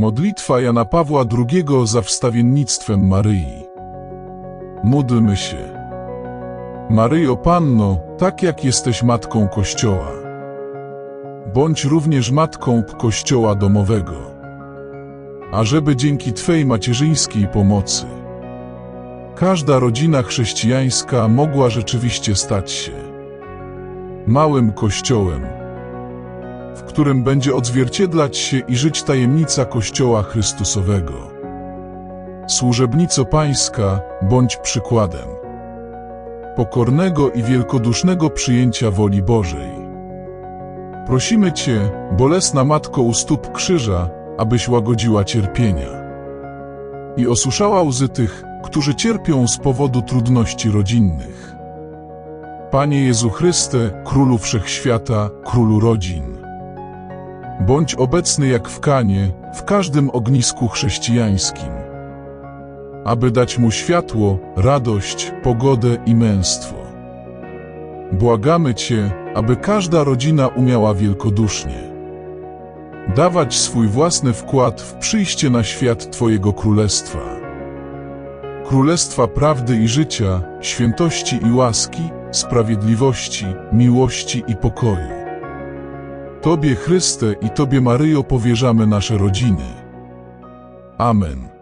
Modlitwa Jana Pawła II za wstawiennictwem Maryi. Módlmy się. Maryjo Panno, tak jak jesteś matką Kościoła, bądź również matką Kościoła domowego, ażeby dzięki Twej macierzyńskiej pomocy każda rodzina chrześcijańska mogła rzeczywiście stać się małym Kościołem, w którym będzie odzwierciedlać się i żyć tajemnica Kościoła Chrystusowego. Służebnico Pańska, bądź przykładem pokornego i wielkodusznego przyjęcia woli Bożej. Prosimy Cię, bolesna Matko u stóp krzyża, abyś łagodziła cierpienia i osuszała łzy tych, którzy cierpią z powodu trudności rodzinnych. Panie Jezu Chryste, Królu Wszechświata, Królu Rodzin, bądź obecny jak w Kanie, w każdym ognisku chrześcijańskim, aby dać mu światło, radość, pogodę i męstwo. Błagamy Cię, aby każda rodzina umiała wielkodusznie dawać swój własny wkład w przyjście na świat Twojego Królestwa. Królestwa prawdy i życia, świętości i łaski, sprawiedliwości, miłości i pokoju. Tobie, Chryste, i Tobie, Maryjo, powierzamy nasze rodziny. Amen.